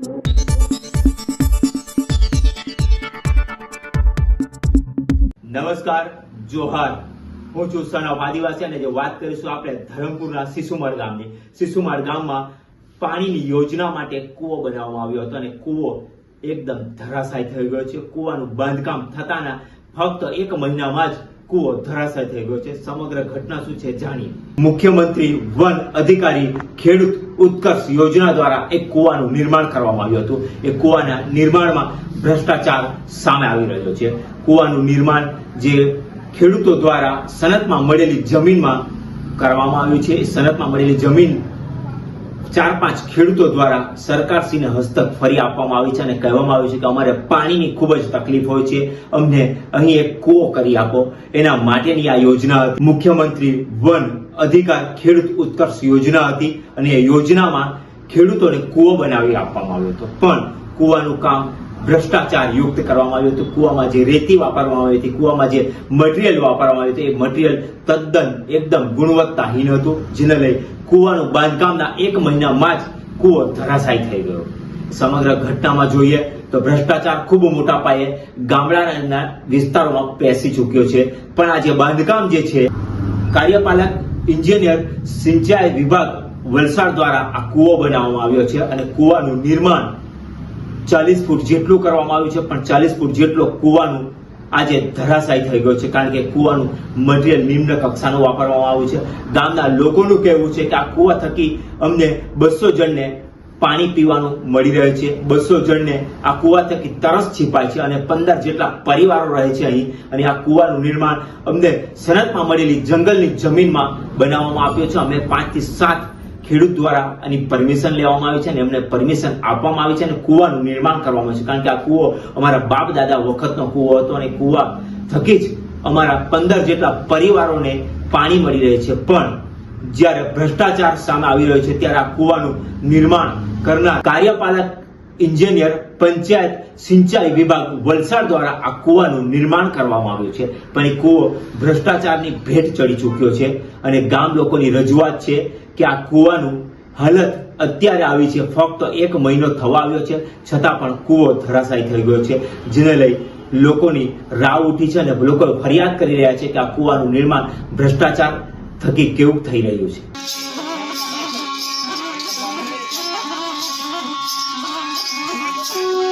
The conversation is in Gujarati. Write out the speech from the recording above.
નમસ્કાર, જોહાર. હું છું સન આદિવાસી અને જે વાત કરીશું આપણે ધરમપુરના શિશુમાર ગામની. શિશુમાળ ગામમાં પાણીની યોજના માટે કૂવો બનાવવામાં આવ્યો હતો અને કૂવો એકદમ ધરાશાય થઈ ગયો છે. કૂવાનું બાંધકામ થતાના ફક્ત એક મહિનામાં જ કૂવો ધરાશાય થઈ ગયો છે? સમગ્ર ઘટના શું છે જાણીએ. મુખ્યમંત્રી, વન અધિકારી, ખેડૂત ઉત્કર્ષ યોજના દ્વારા એક કુવાનું નિર્માણ કરવામાં આવ્યું હતું. એ કુવાના નિર્માણમાં ભ્રષ્ટાચાર સામે આવી રહ્યો છે. કુવાનું નિર્માણ જે ખેડૂતો દ્વારા સનતમાં મળેલી જમીનમાં કરવામાં આવ્યું છે સનતમાં મળેલી જમીન ચાર પાંચ ખેડૂતો દ્વારા સરકારશ્રીને હસ્તક ફરી આપવામાં આવી છે અને કહેવામાં આવ્યું છે કે અમારે પાણીની ખૂબ જ તકલીફ હોય છે. અમને અહીં એક કૂવો કરી આપો. એના માટેની આ યોજના હતી. મુખ્યમંત્રી વન અધિકાર ખેડૂત ઉત્કર્ષ યોજના હતી અને એ યોજનામાં ખેડૂતોને કૂવો બનાવી આપવામાં આવ્યો હતો. પણ કૂવાનું કામ ભ્રષ્ટાચાર યુક્ત કરવામાં આવ્યું હતું. કૂવામાં જે રેતી વાપરવામાં આવી હતી, કૂવામાં જે મટીરિયલ વાપરવામાં આવ્યું હતું, એ મટીરિયલ તદ્દન એકદમ ગુણવત્તાહીન હતું, જેને લઈ કૂવાનું બાંધકામના એક મહિનામાં જ કૂવો ધરાશાય થઈ ગયો. સમગ્ર ઘટનામાં જોઈએ તો ભ્રષ્ટાચાર ખૂબ મોટા પાયે ગામડાના વિસ્તારોમાં પેસી ચૂક્યો છે. પણ આ જે બાંધકામ જે છે, કાર્યપાલક એન્જિનિયર સિંચાઈ વિભાગ વલસાડ દ્વારા આ કૂવો બનાવવામાં આવ્યો છે અને કૂવાનું નિર્માણ ચાલીસ ફૂટ જેટલું કરવામાં આવ્યું છે, પણ ચાલીસ ફૂટ જેટલો કૂવાનું આજે ધરાશાય થઈ ગયો છે, કારણ કે કૂવાનું મટીરિયલ નિમ્ન કક્ષાનું વાપરવામાં આવ્યું છે. ગામના લોકોનું કહેવું છે કે આ કૂવા થકી અમને બસો જણને પાણી પીવાનું મળી રહે છે. બસો જણને આ કૂવા થકી તરસ છીપાય છે અને પંદર જેટલા પરિવારો રહે છે અહીં. અને આ કૂવાનું નિર્માણ અમને સનતમાં મળેલી જંગલની જમીનમાં બનાવવામાં આવ્યો છે. અમે પાંચથી સાત ખેડૂત દ્વારા આની પરમિશન લેવામાં આવી છે અને એમને પરમિશન આપવામાં આવી છે અને કૂવાનું નિર્માણ કરવામાં છે. કારણ કે આ કૂવો અમારા બાપ દાદા વખતનો કૂવો હતો અને કૂવા થકી જ અમારા પંદર જેટલા પરિવારોને પાણી મળી રહે છે. પણ જ્યારે ભ્રષ્ટાચાર સામે આવી રહ્યો છે, ત્યારે આ કૂવાનું નિર્માણ કરનાર કાર્યપાલક એન્જિનિયર પંચાયત, સિંચાઈ વિભાગ, વલસાડ દ્વારા આ કૂવાનું નિર્માણ કરવામાં આવ્યું છે. પણ એ કૂવો ભ્રષ્ટાચારની ભેટ ચડી ચૂક્યો છે અને ગામ લોકોની રજૂઆત છે કે આ કૂવાનું હાલત અત્યારે આવી છે ફક્ત એક મહિનો થવા આવ્યો છે, છતાં પણ કૂવો ધરાશાય થઈ ગયો છે, જેને લઈ લોકોની રાવ ઉઠી છે અને લોકો ફરિયાદ કરી રહ્યા છે કે આ કૂવાનું નિર્માણ ભ્રષ્ટાચાર થકી કેવું થઈ રહ્યું છે Thank you.